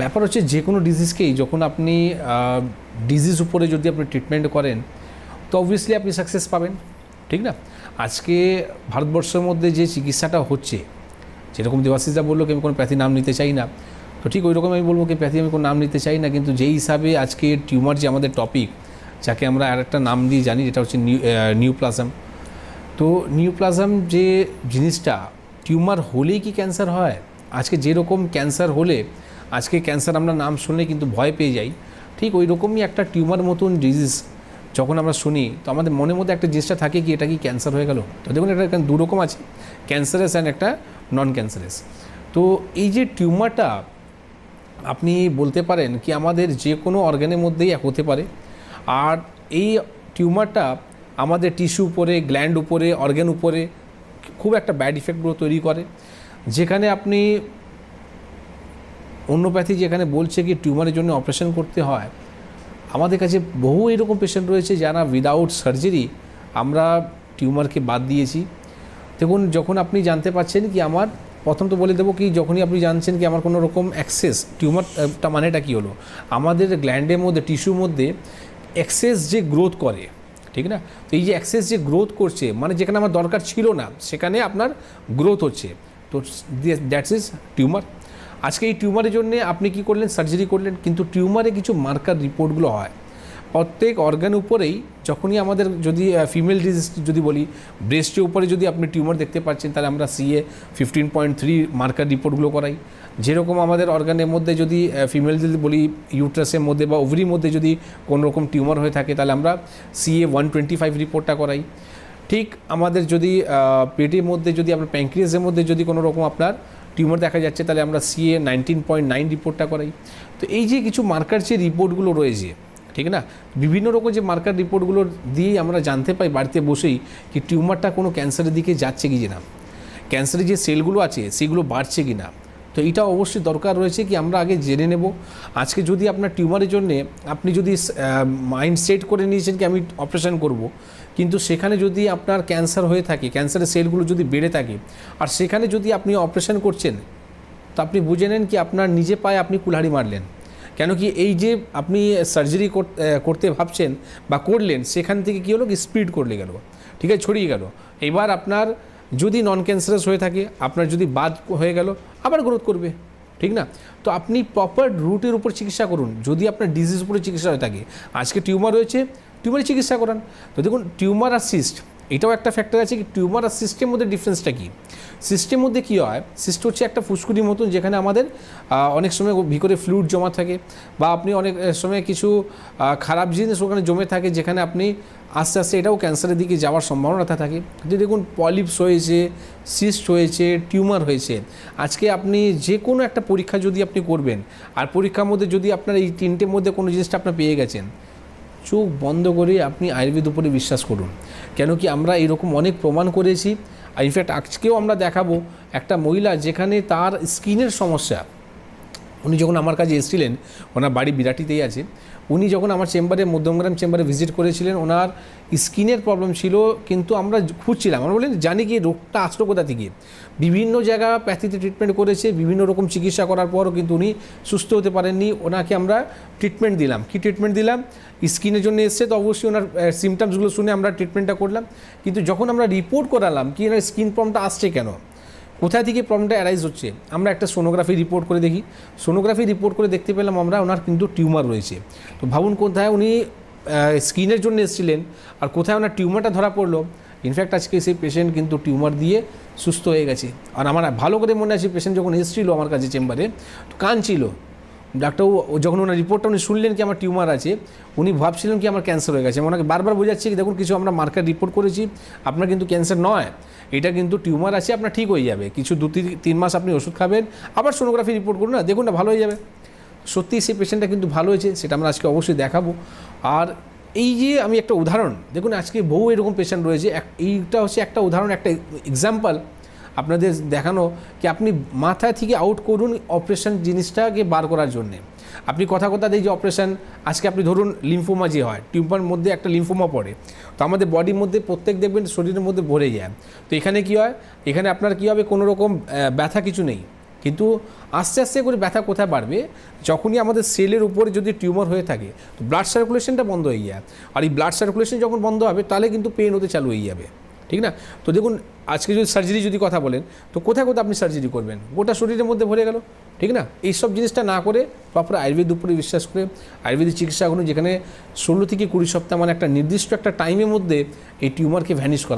ব্যাপার হচ্ছে যে কোনো ডিজিজকেই যখন আপনি ডিজিজ উপরে যদি আপনি ট্রিটমেন্ট করেন, তো অবভিয়াসলি আপনি সাকসেস পাবেন, ঠিক না? আজকে ভারতবর্ষের মধ্যে যে চিকিৎসাটা হচ্ছে, যেরকম দেবাশিসদা বলল কি আমি কোনো প্যাথি নাম নিতে চাই না, তো ঠিক ওই রকম আমি বলব কি প্যাথি আমি কোনো নাম নিতে চাই না, কিন্তু যেই হিসাবে আজকে টিউমার যে আমাদের টপিক যাকে আমরা আর একটা নাম দিয়ে জানি, যেটা হচ্ছে নিউ নিউপ্লাজম তো নিউপ্লাজম যে জিনিসটা টিউমার হলেই কি ক্যান্সার হয়? আজকে যেরকম ক্যান্সার হলে আজকে ক্যান্সার আমরা নাম শুনলে কিন্তু ভয় পেয়ে যাই। ঠিক ওই রকমই একটা টিউমার মতন ডিজিজ যখন আমরা শুনি, তো আমাদের মনের মধ্যে একটা জিনিসটা থাকে কি, এটা কি ক্যান্সার হয়ে গেল? তো দেখুন, এটা দু রকম আছে। ক্যান্সারেস অ্যান্ড একটা নন ক্যান্সারেস তো এই যে টিউমারটা আপনি বলতে পারেন কি, আমাদের যে কোনো অর্গানের মধ্যেই এক হতে পারে। আর এই টিউমারটা আমাদের টিস্যু উপরে গ্ল্যান্ড উপরে অর্গান উপরে খুব একটা ব্যাড ইফেক্টগুলো তৈরি করে। যেখানে আপনি অন্যপ্যাথি যেখানে বলছে কি টিউমারের জন্য অপারেশন করতে হয়, আমাদের কাছে বহু এরকম পেশেন্ট রয়েছে যারা উইদাউট সার্জারি আমরা টিউমারকে বাদ দিয়েছি। দেখুন, যখন আপনি জানতে পারছেন কি আমার, প্রথম তো বলে দেবো কি, যখনই আপনি জানছেন কি আমার কোনো রকম অ্যাক্সেস টিউমারটা মানেটা কী হলো? আমাদের গ্ল্যান্ডের মধ্যে টিস্যুর মধ্যে অ্যাক্সেস যে গ্রোথ করে, ঠিক না? তো এই যে অ্যাক্সেস যে গ্রোথ করছে মানে যেখানে আমার দরকার ছিল না, সেখানে আপনার গ্রোথ হচ্ছে। তো দ্যাটস ইজ টিউমার আজকে এই টিউমারের জন্য আপনি কি করলেন? সার্জারি করলেন, কিন্তু টিউমারে কিছু মার্কার রিপোর্টগুলো হয়। প্রত্যেক অর্গান উপরেই যখনই আমাদের যদি ফিমেল ডিজিজ যদি বলি ব্রেস্টের উপরে যদি আপনি টিউমার দেখতে পাচ্ছেন, তাহলে আমরা CA fifteen point three marker রিপোর্টগুলো করাই। যেরকম আমাদের অর্গানের মধ্যে যদি ফিমেল যদি বলি ইউট্রাসের মধ্যে বা ওভারির মধ্যে যদি কোনো রকম টিউমার হয়ে থাকে, তাহলে আমরা সিএ ওয়ান টোয়েন্টি ফাইভ রিপোর্টটা করাই। ঠিক আমাদের যদি পেটের মধ্যে যদি, আপনার প্যাঙ্ক্রিয়াসের মধ্যে যদি কোনো রকম আপনার টিউমার দেখা যাচ্ছে, তাহলে আমরা সিএ নাইনটিন পয়েন্ট নাইন রিপোর্টটা করাই। তো এই যে কিছু মার্কার যে রিপোর্টগুলো রয়েছে, ঠিক না? বিভিন্ন রকম যে মার্কার রিপোর্টগুলো দিয়েই আমরা জানতে পাই বাড়িতে বসেই কি টিউমারটা কোনো ক্যান্সারের দিকে যাচ্ছে কি না ক্যান্সারের যে সেলগুলো আছে, সেগুলো বাড়ছে কি না তো এটা অবশ্যই দরকার রয়েছে কি আমরা আগে জেনে নেব। আজকে যদি আপনার টিউমারের জন্যে আপনি যদি মাইন্ড সেট করে নিয়েছেন কি আমি অপারেশন করব, কিন্তু সেখানে যদি আপনার ক্যান্সার হয়ে থাকে ক্যান্সারের সেলগুলো যদি বেড়ে থাকে, আর সেখানে যদি আপনি অপারেশন করছেন, তো আপনি বুঝে নেন কি আপনার নিজে পায়ে আপনি কুলহাড়ি মারলেন। কেন কি এই যে আপনি সার্জারি করতে ভাবছেন বা করলেন, সেখান থেকে কী হলো কি স্পিড করলে গেল, ঠিক আছে, ছড়িয়ে গেল। এবার আপনার যদি নন ক্যান্সারাস হয়ে থাকে, আপনার যদি বাদ হয়ে গেল, আবার গ্রোথ করবে, ঠিক না? তো আপনি প্রপার রুটের উপর চিকিৎসা করুন। যদি আপনার ডিজিজ উপরে চিকিৎসা হয়ে থাকে, আজকে টিউমার রয়েছে টিউমারের চিকিৎসা করান। তো দেখুন টিউমার আর সিস্ট এটাও একটা ফ্যাক্টর আছে কি টিউমার আর সিস্টেমের মধ্যে ডিফারেন্সটা কী? সিস্টেমের মধ্যে কী হয়? সিস্ট হচ্ছে একটা ফুসকুড়ির মতন যেখানে আমাদের অনেক সময় ভিতরে ফ্লুইড জমা থাকে বা আপনি অনেক সময় কিছু খারাপ জিনিস ওখানে জমে থাকে যেখানে আপনি আস্তে আস্তে এটাও ক্যান্সারের দিকে যাওয়ার সম্ভাবনাটা থাকে। যদি দেখুন পলিপস হয়েছে সিস্ট হয়েছে টিউমার হয়েছে, আজকে আপনি যে কোনো একটা পরীক্ষা যদি আপনি করবেন, আর পরীক্ষার মধ্যে যদি আপনার এই তিনটের মধ্যে কোনো জিনিসটা আপনার পেয়ে গেছেন চোখ বন্ধ করে আপনি আয়ুর্বেদ উপরে বিশ্বাস করুন। কেন কি আমরা এরকম অনেক প্রমাণ করেছি। ইনফ্যাক্ট আজকেও আমরা দেখাবো একটা মহিলা যেখানে তার স্কিনের সমস্যা। উনি যখন আমার কাছে এসেছিলেন, ওনার বাড়ি বিরাটিতেই আছে, উনি যখন আমার চেম্বারে, মধ্যমগ্রাম চেম্বারে ভিজিট করেছিলেন, ওনার স্কিনের প্রবলেম ছিল, কিন্তু আমরা খুঁজছিলাম। আমরা বললেন, জানি কি, রোগটা আসলো কোথা থেকে? বিভিন্ন জায়গা প্যাথিতে ট্রিটমেন্ট করেছে, বিভিন্ন রকম চিকিৎসা করার পরও কিন্তু উনি সুস্থ হতে পারেননি। ওনাকে আমরা ট্রিটমেন্ট দিলাম। কি ট্রিটমেন্ট দিলাম? স্কিনের জন্য এসছে, তো অবশ্যই ওনার সিমটমসগুলো শুনে আমরা ট্রিটমেন্টটা করলাম। কিন্তু যখন আমরা রিপোর্ট করালাম, কি এনার স্কিন প্রবলেমটা আসছে কেন? কোথায় থেকে প্রবলেমটা অ্যারাইজ হচ্ছে? আমরা একটা সোনোগ্রাফি রিপোর্ট করে দেখি। সোনোগ্রাফি রিপোর্ট করে দেখতে পেলাম আমরা, ওনার কিন্তু টিউমার রয়েছে। তো ভাবুন কোথায় উনি স্কিনের জন্য এসেছিলেন আর কোথায় ওনার টিউমারটা ধরা পড়ল। ইনফ্যাক্ট আজকে সেই পেশেন্ট কিন্তু টিউমার দিয়ে সুস্থ হয়ে গেছে। আর আমার ভালো করে মনে আছে পেশেন্ট যখন এসেছিল আমার কাছে চেম্বারে তো কাঁদছিল। ডাক্তারবাবু, যখন ওনার রিপোর্টটা উনি শুনলেন কি আমার টিউমার আছে, উনি ভাবছিলেন কি আমার ক্যান্সার হয়ে গেছে। ওনাকে বারবার বোঝাচ্ছি কি দেখুন, কিছু আমরা মার্কার রিপোর্ট করেছি, আপনার কিন্তু ক্যান্সার নয়, এটা কিন্তু টিউমার আছে, আপনার ঠিক হয়ে যাবে। কিছু দু তিন মাস আপনি ওষুধ খাবেন, আবার সোনোগ্রাফি রিপোর্ট করুন, না, দেখুন না, ভালো হয়ে যাবে। সত্যিই সেই পেশেন্টটা কিন্তু ভালো হয়েছে, সেটা আমরা আজকে অবশ্যই দেখাবো। আর এই যে আমি একটা উদাহরণ, দেখুন, আজকে বহু এরকম পেশেন্ট রয়েছে এইটা হচ্ছে একটা উদাহরণ, একটা এক্সাম্পল আপনাদের দেখানো কি আপনি মাথা থেকে আউট করুন অপারেশন জিনিসটাকে বার করার জন্যে। আপনি কথা কথা দিয়ে যে অপারেশন আজকে আপনি ধরুন লিম্ফোমা যে হয় টিউমার মধ্যে একটা লিম্ফোমা পড়ে, তো আমাদের বডির মধ্যে প্রত্যেক দেখবেন শরীরের মধ্যে ভরে যায়। তো এখানে কি হয়? এখানে আপনার কি হবে? কোনো রকম ব্যথা কিছু নেই। কিন্তু আস্তে আস্তে করে ব্যথা কোথায় বাড়বে? যখনই আমাদের সেলের উপরে যদি টিউমার হয়ে থাকে, তো ব্লাড সার্কুলেশনটা বন্ধ হয়ে যায়। আর এই ব্লাড সার্কুলেশন যখন বন্ধ হবে, তাহলে কিন্তু পেন হতে চালু হয়ে যাবে। ঠিক না? তো দেখুন, আজকে যদি সার্জারি যদি কথা বলেন, তো কোথায় কোথায় আপনি সার্জারি করবেন? গোটা শরীরের মধ্যে ভরে গেল, ঠিক না? এইসব জিনিসটা না করে প্রপার আয়ুর্বেদ উপরে বিশ্বাস করে, আয়ুর্বেদিক চিকিৎসা করুন যেখানে ষোলো থেকে কুড়ি সপ্তাহ মানে একটা নির্দিষ্ট একটা টাইমের মধ্যে এই টিউমারকে ভ্যানিশ করা